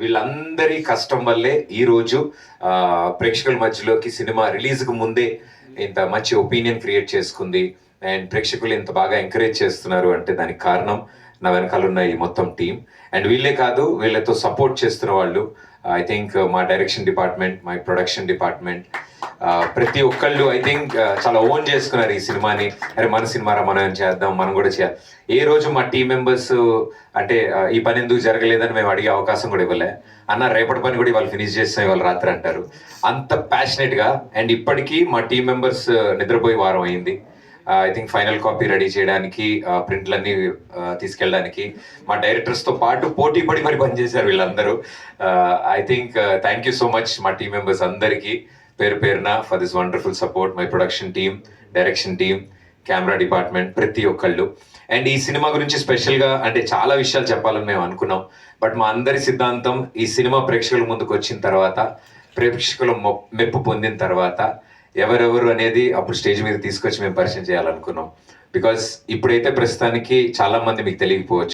వీళ్ళందరి కష్టం వల్లే ఈరోజు ప్రేక్షకుల మధ్యలోకి సినిమా రిలీజ్కు ముందే ఇంత మంచి ఒపీనియన్ క్రియేట్ చేసుకుంది. అండ్ ప్రేక్షకులు ఇంత బాగా ఎంకరేజ్ చేస్తున్నారు అంటే దానికి కారణం నా వెనకాల ఉన్న ఈ మొత్తం టీం అండ్ వీళ్ళే కాదు వీళ్ళతో సపోర్ట్ చేస్తున్న వాళ్ళు. Uh, ఐ థింక్ uh, మా direction department my production department ప్రతి ఒక్కళ్ళు ఐ థింక్ uh, చాలా ఓన్ చేసుకున్నారు ఈ సినిమాని. అరే మన సినిమారా మనం ఏం చేద్దాం మనం కూడా చేయాలి. ఏ రోజు మా టీం మెంబర్స్ అంటే ఈ పని ఎందుకు జరగలేదని మేము అడిగే అవకాశం కూడా ఇవ్వలే. అన్న రేపటి పని కూడా వాళ్ళు ఫినిష్ చేస్తాం ఇవాళ రాత్రి అంటారు. అంత ప్యాషనెట్గా అండ్ ఇప్పటికీ మా టీం మెంబర్స్ నిద్రపోయి వారం అయింది. I think final copy ready చేయడానికి ప్రింట్లన్నీ తీసుకెళ్ళడానికి. మా డైరెక్టర్స్తో పాటు పోటీ పడి మరి పనిచేశారు వీళ్ళందరూ. I think thank you so much మా టీం మెంబర్స్ అందరికీ. పేరు పేరున for this wonderful support my production team direction team camera department ప్రతి ఒక్కళ్ళు. అండ్ ఈ సినిమా గురించి స్పెషల్గా అంటే చాలా విషయాలు చెప్పాలని మేము అనుకున్నాం. బట్ మా అందరి సిద్ధాంతం ఈ సినిమా ప్రేక్షకుల ముందుకు వచ్చిన తర్వాత ప్రేక్షకుల మెప్పు పొందిన తర్వాత ఎవరెవరు అనేది అప్పుడు స్టేజ్ మీద తీసుకొచ్చి మేము పరిచయం చేయాలనుకున్నాం. బికాస్ ఇప్పుడైతే ప్రస్తుతానికి చాలా మంది మీకు తెలియకపోవచ్చు.